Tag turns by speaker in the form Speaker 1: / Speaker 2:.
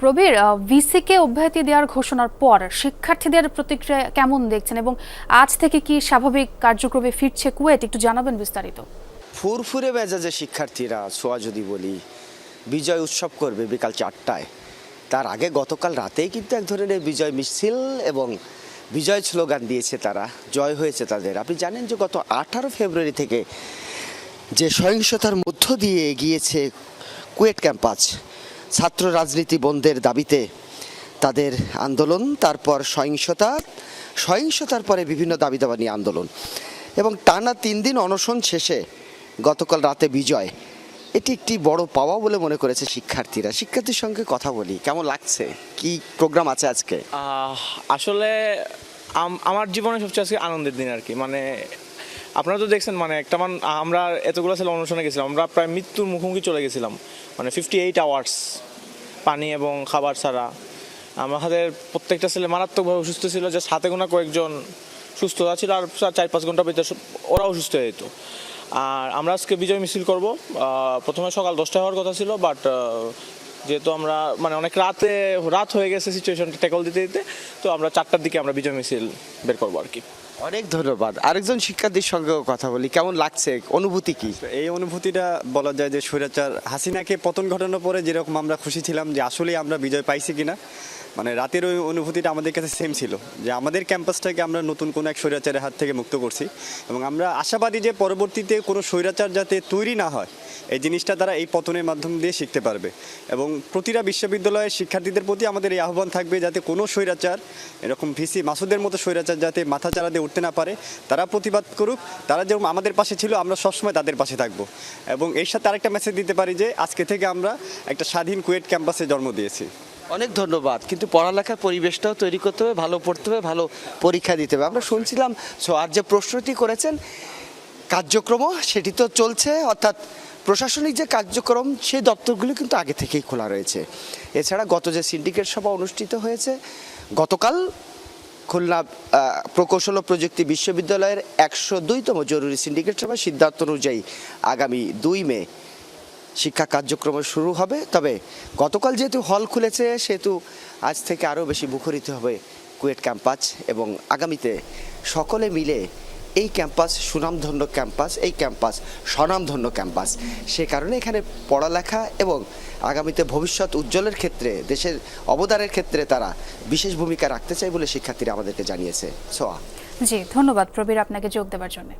Speaker 1: Prabir VCK অব্যাহতি দেওয়ার ঘোষণার পর শিক্ষার্থীদের প্রতিক্রিয়া কেমন দেখছেন এবং আজ থেকে কি স্বাভাবিক কার্যক্রমে ফিরছে কুয়েট একটু জানাবেন বিস্তারিত।
Speaker 2: ফুরফুরে মেজাজে শিক্ষার্থীরা ছোঁয়া যদি বলি, বিজয় উৎসব করবে বিকাল চারটায়। তার আগে গতকাল রাতেই কিন্তু এক ধরনের বিজয় মিছিল এবং বিজয় স্লোগান দিয়েছে তারা, জয় হয়েছে তাদের। আপনি জানেন যে গত আঠারো ফেব্রুয়ারি থেকে যে সহিংসতার মধ্য দিয়ে এগিয়েছে কুয়েট ক্যাম্পাস ছাত্র রাজনীতি বন্ধের দাবিতে তাদের আন্দোলন, তারপর সহিংসতা, সহিংসতার পরে বিভিন্ন দাবি দাবা নিয়ে আন্দোলন। এবং টানা তিন দিন অনশন শেষে গতকাল রাতে বিজয়। এটি একটি বড় পাওয়া বলে মনে করেছে শিক্ষার্থীরা। শিক্ষার্থীর সঙ্গে কথা বলি, কেমন লাগছে? কি প্রোগ্রাম আছে আজকে?
Speaker 3: আসলে আম- আমার জীবনে সবচেয়ে আজকে আনন্দের দিন আর কি। মানে আপনারা তো দেখছেন মানে একটা মান আমরা এতগুলো ছেলে অনুষ্ঠানে গেছিলাম। আমরা প্রায় মৃত্যুর মুখোমুখি চলে গেছিলাম। মানে ফিফটি এইট আওয়ার্স পানি এবং খাবার ছাড়া। আমাদের প্রত্যেকটা ছেলে মারাত্মকভাবে অসুস্থ ছিল যে সাথে গোনা কয়েকজন সুস্থ ছিল আর চার- পাঁচ ঘণ্টা ভিতরে ওরাও সুস্থ হয়ে যেত। আর আমরা আজকে বিজয় মিছিল করব। প্রথমে সকাল দশটায় হওয়ার কথা ছিল বাট যেহেতু আমরা মানে অনেক রাতে, রাত হয়ে গেছে সিচুয়েশনটা ট্যাকল দিতে দিতে, তো আমরা চারটার দিকে আমরা বিজয় মিছিল বের করব আর কি।
Speaker 2: অনেক ধন্যবাদ। আরেকজন শিক্ষার্থীর সঙ্গেও কথা বলি, কেমন লাগছে? অনুভূতি কি?
Speaker 4: এই অনুভূতিটা বলা যায় যে স্বৈরাচার। হাসিনাকে পতন ঘটানোর পরে যেরকম আমরা খুশি ছিলাম যে আসলেই আমরা বিজয় পাইছি কিনা মানে রাতের ওই অনুভূতিটা আমাদের কাছে সেম ছিল, যে আমাদের ক্যাম্পাসটাকে আমরা নতুন কোনো এক স্বৈরাচারের হাত থেকে মুক্ত করছি এবং আমরা আশাবাদী যে পরবর্তীতে কোনো স্বৈরাচার যাতে তৈরি না হয় এই জিনিসটা তারা এই পতনের মাধ্যম দিয়ে শিখতে পারবে। এবং প্রতিটা বিশ্ববিদ্যালয়ের শিক্ষার্থীদের প্রতি আমাদের এই আহ্বান থাকবে যাতে কোনো স্বৈরাচার, এরকম ভিসি মাসুদের মতো স্বৈরাচার যাতে মাথা চারা দিয়ে উঠতে না পারে, তারা প্রতিবাদ করুক, তারা যেরকম আমাদের পাশে ছিল, আমরা সবসময় তাদের পাশে থাকব। এবং এর সাথে আরেকটা মেসেজ দিতে পারি যে, আজকে থেকে আমরা একটা স্বাধীন কুয়েট ক্যাম্পাসে জন্ম দিয়েছি।
Speaker 2: অনেক ধন্যবাদ। কিন্তু পড়ালেখার পরিবেশটাও তৈরি করতে হবে, ভালো পড়তে হবে, ভালো পরীক্ষা দিতে হবে। আমরা শুনছিলাম, সো আর যে প্রশ্নটি করেছেন কার্যক্রম সেটি তো চলছে, অর্থাৎ প্রশাসনিক যে কার্যক্রম, সেই দপ্তরগুলো কিন্তু আগে থেকেই খোলা রয়েছে। এছাড়া গত যে সিন্ডিকেট সভা অনুষ্ঠিত হয়েছে, গতকাল খুলনা প্রকৌশল ও প্রযুক্তি বিশ্ববিদ্যালয়ের একশো দুইতম জরুরি সিন্ডিকেট সভা সিদ্ধান্ত অনুযায়ী আগামী দুই মে শিক্ষা কার্যক্রম শুরু হবে। তবে গতকাল যেহেতু হল খুলেছে, সেহেতু আজ থেকে আরও বেশি মুখরিত হবে কুয়েট ক্যাম্পাস এবং আগামীতে সকলে মিলে এই ক্যাম্পাস সুনামধন্য ক্যাম্পাস এই ক্যাম্পাস স্বনামধন্য ক্যাম্পাস সে কারণে এখানে পড়ালেখা এবং আগামীতে ভবিষ্যৎ উজ্জ্বলের ক্ষেত্রে, দেশের অবদানের ক্ষেত্রে তারা বিশেষ ভূমিকা রাখতে চায় বলে শিক্ষার্থীরা আমাদেরকে জানিয়েছে। সোয়া
Speaker 1: জি, ধন্যবাদ প্রবীর আপনাকে যোগ দেওয়ার জন্য।